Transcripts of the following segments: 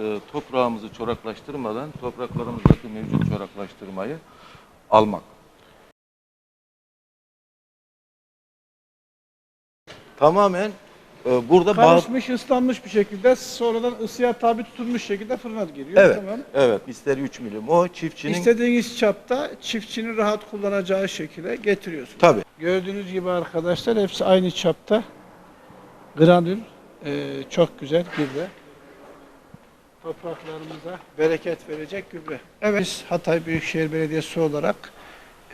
e, toprağımızı çoraklaştırmadan topraklarımızdaki mevcut çoraklaştırmayı almak. Tamamen e, burada Karışmış, ıslanmış bir şekilde sonradan ısıya tabi tutulmuş şekilde fırına giriyor. Evet. Tamam. Evet. İster 3 milim o çiftçinin İstediğiniz çapta çiftçinin rahat kullanacağı şekilde getiriyorsunuz. tabii Gördüğünüz gibi arkadaşlar hepsi aynı çapta. Granül e, çok güzel gübre. Topraklarımıza bereket verecek gübre. Evet biz Hatay Büyükşehir Belediyesi olarak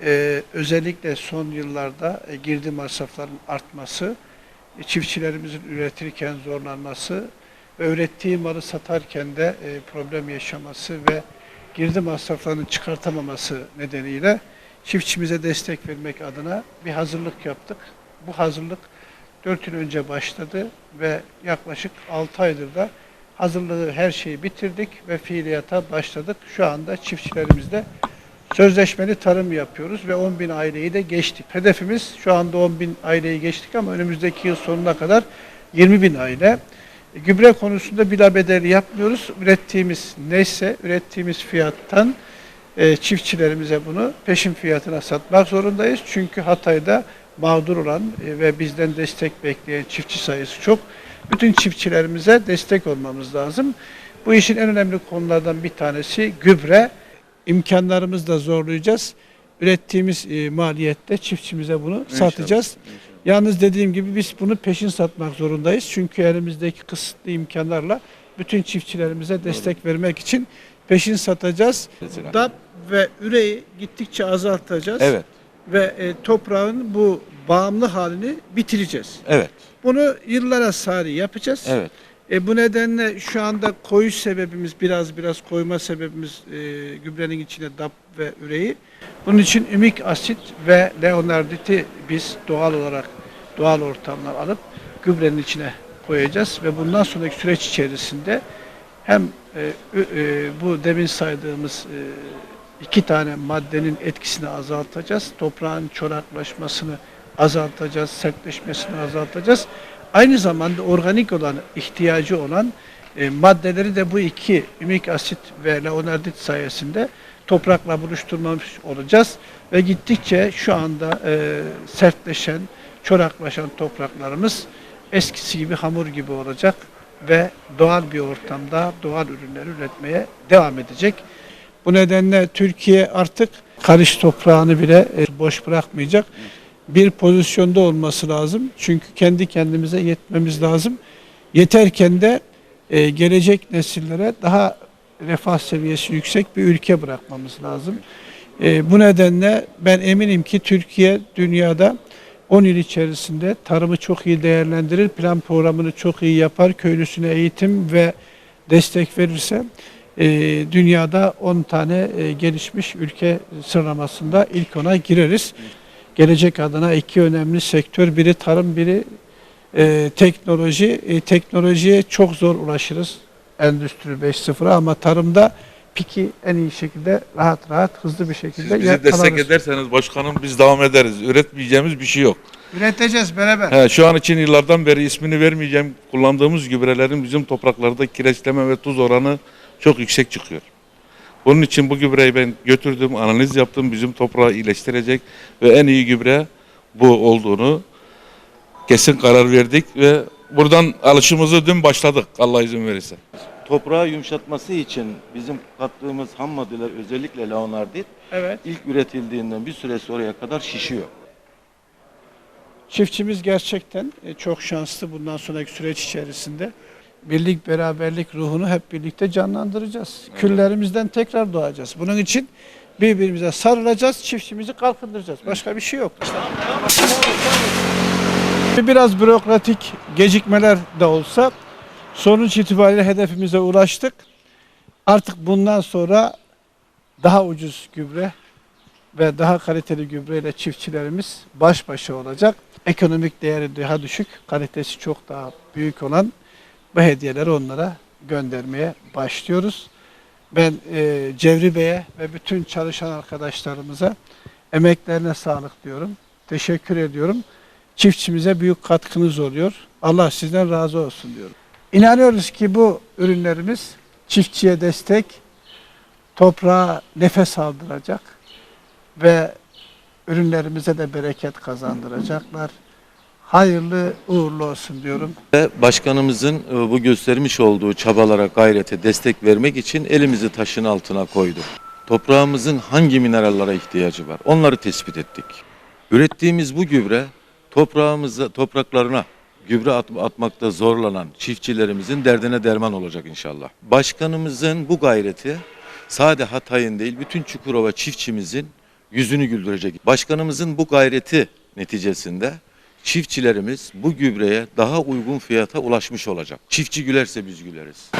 e, özellikle son yıllarda e, girdi masrafların artması, e, çiftçilerimizin üretirken zorlanması ve ürettiği malı satarken de e, problem yaşaması ve girdi masraflarını çıkartamaması nedeniyle çiftçimize destek vermek adına bir hazırlık yaptık. Bu hazırlık 4 yıl önce başladı ve yaklaşık 6 aydır da hazırlığı her şeyi bitirdik ve fiiliyata başladık. Şu anda çiftçilerimizle sözleşmeli tarım yapıyoruz ve 10 bin aileyi de geçtik. Hedefimiz şu anda 10 bin aileyi geçtik ama önümüzdeki yıl sonuna kadar 20 bin aile. Gübre konusunda bila bedeli yapmıyoruz. Ürettiğimiz neyse ürettiğimiz fiyattan e, çiftçilerimize bunu peşin fiyatına satmak zorundayız. Çünkü Hatay'da mağdur olan e, ve bizden destek bekleyen çiftçi sayısı çok. Bütün çiftçilerimize destek olmamız lazım. Bu işin en önemli konulardan bir tanesi gübre. İmkanlarımızı da zorlayacağız. Ürettiğimiz e, maliyette çiftçimize bunu satacağız. Yalnız dediğim gibi biz bunu peşin satmak zorundayız. Çünkü elimizdeki kısıtlı imkanlarla bütün çiftçilerimize destek vermek için peşin satacağız. Mesela. DAP ve üreyi gittikçe azaltacağız. Evet. Ve e, toprağın bu bağımlı halini bitireceğiz. Evet. Bunu yıllara sari yapacağız. Evet. E, bu nedenle şu anda koyuş sebebimiz biraz biraz koyma sebebimiz e, gübrenin içine DAP ve üreyi. Bunun için ümik asit ve leonarditi biz doğal olarak doğal ortamdan alıp gübrenin içine koyacağız ve bundan sonraki süreç içerisinde hem e, e, bu demin saydığımız e, iki tane maddenin etkisini azaltacağız. Toprağın çoraklaşmasını azaltacağız, sertleşmesini azaltacağız. Aynı zamanda organik olan, ihtiyacı olan e, maddeleri de bu iki ümik asit ve leonardit sayesinde toprakla buluşturmamış olacağız. Ve gittikçe şu anda e, sertleşen, çoraklaşan topraklarımız eskisi gibi hamur gibi olacak ve doğal bir ortamda doğal ürünler üretmeye devam edecek. Bu nedenle Türkiye artık karış toprağını bile e, boş bırakmayacak. Bir pozisyonda olması lazım. Çünkü kendi kendimize yetmemiz lazım. Yeterken de e, gelecek nesillere daha refah seviyesi yüksek bir ülke bırakmamız lazım. E, bu nedenle ben eminim ki Türkiye dünyada 10 yıl içerisinde tarımı çok iyi değerlendirir, plan programını çok iyi yapar, köylüsüne eğitim ve destek verirse e, dünyada 10 tane e, gelişmiş ülke sıralamasında ilk ona gireriz. Gelecek adına iki önemli sektör, biri tarım, biri e, teknoloji. E, teknolojiye çok zor ulaşırız Endüstri 5.0'a ama tarımda piki en iyi şekilde rahat rahat hızlı bir Siz şekilde bizi destek yakalarız. ederseniz başkanım biz devam ederiz. Üretmeyeceğimiz bir şey yok. Üreteceğiz beraber. He, şu an için yıllardan beri ismini vermeyeceğim kullandığımız gübrelerin bizim topraklarda kireçleme ve tuz oranı çok yüksek çıkıyor. Bunun için bu gübreyi ben götürdüm, analiz yaptım. Bizim toprağı iyileştirecek ve en iyi gübre bu olduğunu kesin karar verdik ve buradan alışımızı dün başladık Allah izin verirse. Toprağı yumuşatması için bizim kattığımız ham maddeler özellikle leonardit Evet. ilk üretildiğinden bir süre sonraya kadar şişiyor. Çiftçimiz gerçekten e, çok şanslı bundan sonraki süreç içerisinde. Birlik, beraberlik ruhunu hep birlikte canlandıracağız. Küllerimizden tekrar doğacağız. Bunun için birbirimize sarılacağız, çiftçimizi kalkındıracağız. Başka bir şey yok. Biraz bürokratik gecikmeler de olsa sonuç itibariyle hedefimize ulaştık. Artık bundan sonra daha ucuz gübre ve daha kaliteli gübreyle çiftçilerimiz baş başa olacak. Ekonomik değeri daha düşük, kalitesi çok daha büyük olan bu hediyeleri onlara göndermeye başlıyoruz. Ben e, Cevri Bey'e ve bütün çalışan arkadaşlarımıza emeklerine sağlık diyorum. Teşekkür ediyorum. Çiftçimize büyük katkınız oluyor. Allah sizden razı olsun diyorum. İnanıyoruz ki bu ürünlerimiz çiftçiye destek, toprağa nefes aldıracak ve ürünlerimize de bereket kazandıracaklar. Hayırlı uğurlu olsun diyorum. Ve başkanımızın e, bu göstermiş olduğu çabalara, gayrete destek vermek için elimizi taşın altına koyduk. Toprağımızın hangi minerallere ihtiyacı var? Onları tespit ettik. Ürettiğimiz bu gübre toprağımıza, topraklarına gübre at- atmakta zorlanan çiftçilerimizin derdine derman olacak inşallah. Başkanımızın bu gayreti sade Hatay'ın değil bütün Çukurova çiftçimizin yüzünü güldürecek. Başkanımızın bu gayreti neticesinde çiftçilerimiz bu gübreye daha uygun fiyata ulaşmış olacak. Çiftçi gülerse biz güleriz.